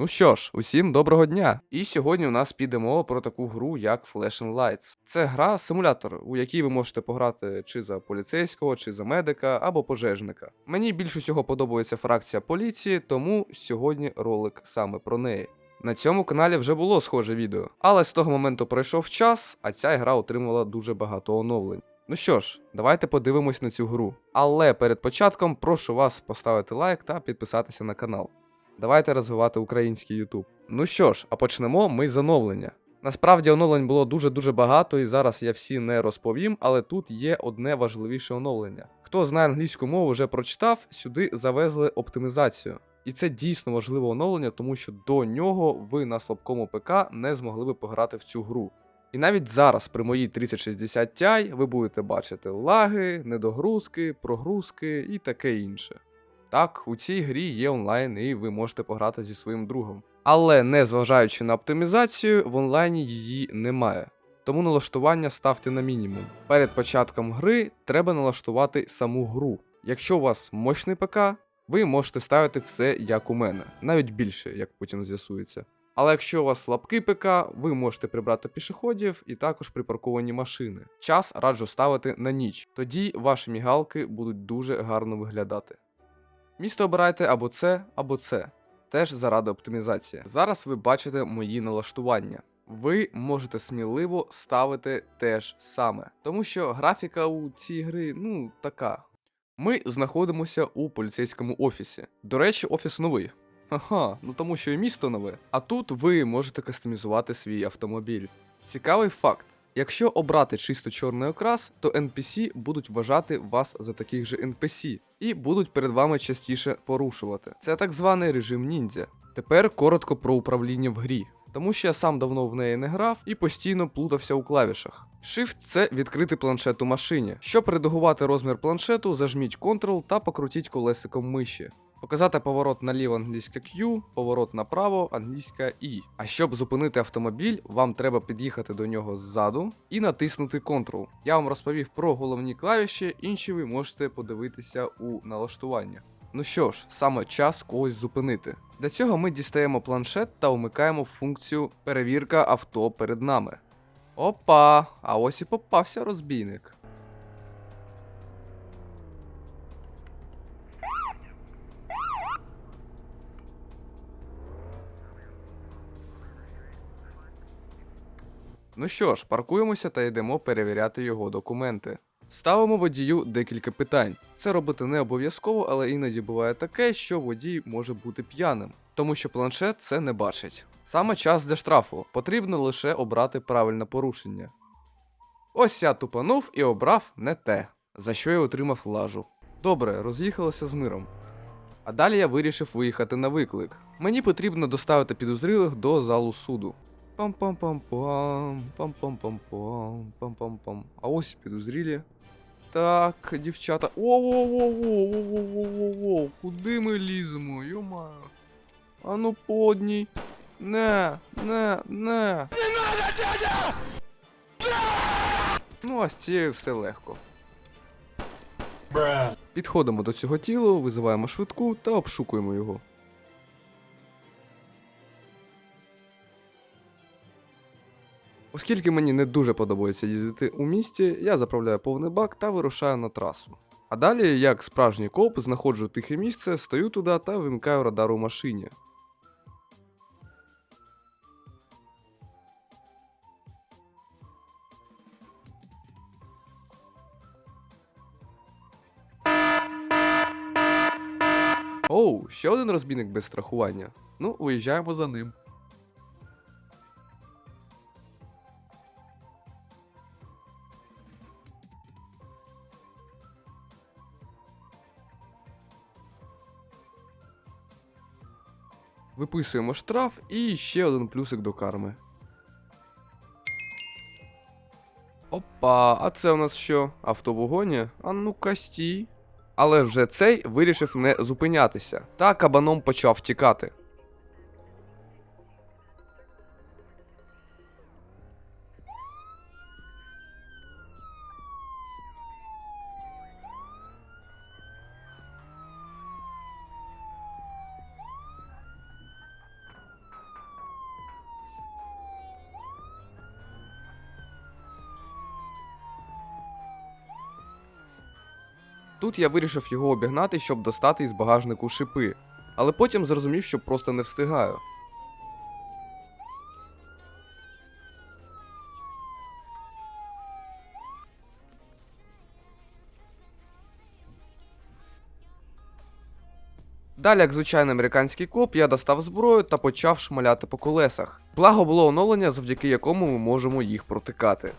Ну що ж, усім доброго дня! І сьогодні у нас піде мова про таку гру, як Flashing Lights. Це гра симулятор, у якій ви можете пограти чи за поліцейського, чи за медика або пожежника. Мені більш усього подобається фракція поліції, тому сьогодні ролик саме про неї. На цьому каналі вже було схоже відео, але з того моменту пройшов час, а ця гра отримала дуже багато оновлень. Ну що ж, давайте подивимось на цю гру. Але перед початком прошу вас поставити лайк та підписатися на канал. Давайте розвивати український YouTube. Ну що ж, а почнемо ми з оновлення. Насправді оновлень було дуже-дуже багато, і зараз я всі не розповім, але тут є одне важливіше оновлення. Хто знає англійську мову, вже прочитав, сюди завезли оптимізацію. І це дійсно важливе оновлення, тому що до нього ви на слабкому ПК не змогли би пограти в цю гру. І навіть зараз при моїй 3060 Ti ви будете бачити лаги, недогрузки, прогрузки і таке інше. Так, у цій грі є онлайн, і ви можете пограти зі своїм другом. Але не зважаючи на оптимізацію, в онлайні її немає. Тому налаштування ставте на мінімум. Перед початком гри треба налаштувати саму гру. Якщо у вас мощний ПК, ви можете ставити все як у мене, навіть більше, як потім з'ясується. Але якщо у вас слабкий ПК, ви можете прибрати пішоходів і також припарковані машини. Час раджу ставити на ніч, тоді ваші мігалки будуть дуже гарно виглядати. Місто обирайте або це, або це. Теж заради оптимізації. Зараз ви бачите мої налаштування. Ви можете сміливо ставити те ж саме, тому що графіка у цій гри, ну, така. Ми знаходимося у поліцейському офісі. До речі, офіс новий. Ага, ну тому що і місто нове. А тут ви можете кастомізувати свій автомобіль. Цікавий факт. Якщо обрати чисто чорний окрас, то NPC будуть вважати вас за таких же NPC і будуть перед вами частіше порушувати. Це так званий режим ніндзя. Тепер коротко про управління в грі, тому що я сам давно в неї не грав і постійно плутався у клавішах. Shift це відкрити планшет у машині. Щоб редагувати розмір планшету, зажміть Ctrl та покрутіть колесиком миші. Показати поворот наліво англійська Q, поворот направо англійська I. А щоб зупинити автомобіль, вам треба під'їхати до нього ззаду і натиснути Ctrl. Я вам розповів про головні клавіші, інші ви можете подивитися у налаштуваннях. Ну що ж, саме час когось зупинити. Для цього ми дістаємо планшет та вмикаємо функцію перевірка авто перед нами. Опа! А ось і попався розбійник. Ну що ж, паркуємося та йдемо перевіряти його документи. Ставимо водію декілька питань. Це робити не обов'язково, але іноді буває таке, що водій може бути п'яним, тому що планшет це не бачить. Саме час для штрафу. Потрібно лише обрати правильне порушення. Ось я тупанув і обрав не те, за що я отримав лажу. Добре, роз'їхалися з миром. А далі я вирішив виїхати на виклик. Мені потрібно доставити підозрілих до залу суду. Пам-пам-пам-пам, пам-пам-пам-пам, пам-пам-пам. А ось підозрілі. Так, дівчата. Воу-воу-воу-воу-воу-воу-воу. Куди ми ліземо? Йомаю. А ну подній. Не, не, не. Не надо, дядя! Ну, а з цією все легко. Підходимо до цього тіла, визиваємо швидку та обшукуємо його. Оскільки мені не дуже подобається їздити у місті, я заправляю повний бак та вирушаю на трасу. А далі, як справжній коп, знаходжу тихе місце, стою туди та вимикаю радар у машині. Оу, ще один розбійник без страхування. Ну, виїжджаємо за ним. Виписуємо штраф і ще один плюсик до карми. Опа, а це у нас що? Автовогоні? А ну-ка стій. Але вже цей вирішив не зупинятися, та кабаном почав тікати. Тут я вирішив його обігнати, щоб достати із багажнику шипи, але потім зрозумів, що просто не встигаю. Далі, як звичайний американський коп, я достав зброю та почав шмаляти по колесах. Благо було оновлення, завдяки якому ми можемо їх протикати.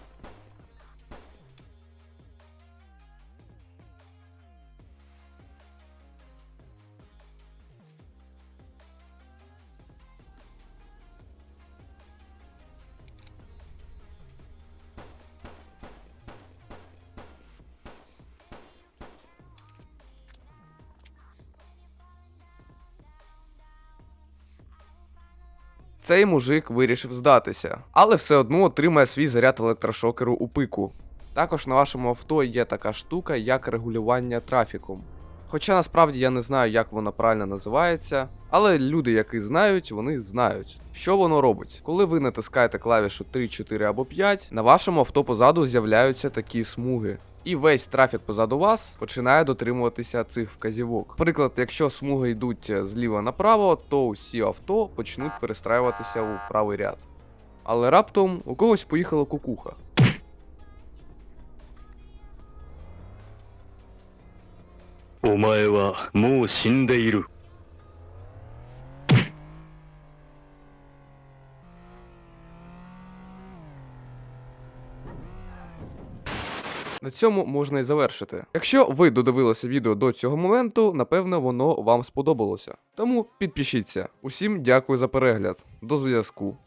Цей мужик вирішив здатися, але все одно отримає свій заряд електрошокеру у пику. Також на вашому авто є така штука, як регулювання трафіком. Хоча насправді я не знаю, як воно правильно називається, але люди, які знають, вони знають, що воно робить. Коли ви натискаєте клавішу 3, 4 або 5, на вашому авто позаду з'являються такі смуги і весь трафік позаду вас починає дотримуватися цих вказівок. Приклад, якщо смуги йдуть е, зліва направо, то усі авто почнуть перестраюватися у правий ряд. Але раптом у когось поїхала кукуха. Омаєва, му сіндейру. На цьому можна і завершити. Якщо ви додивилися відео до цього моменту, напевно, воно вам сподобалося. Тому підпишіться. Усім дякую за перегляд. До зв'язку.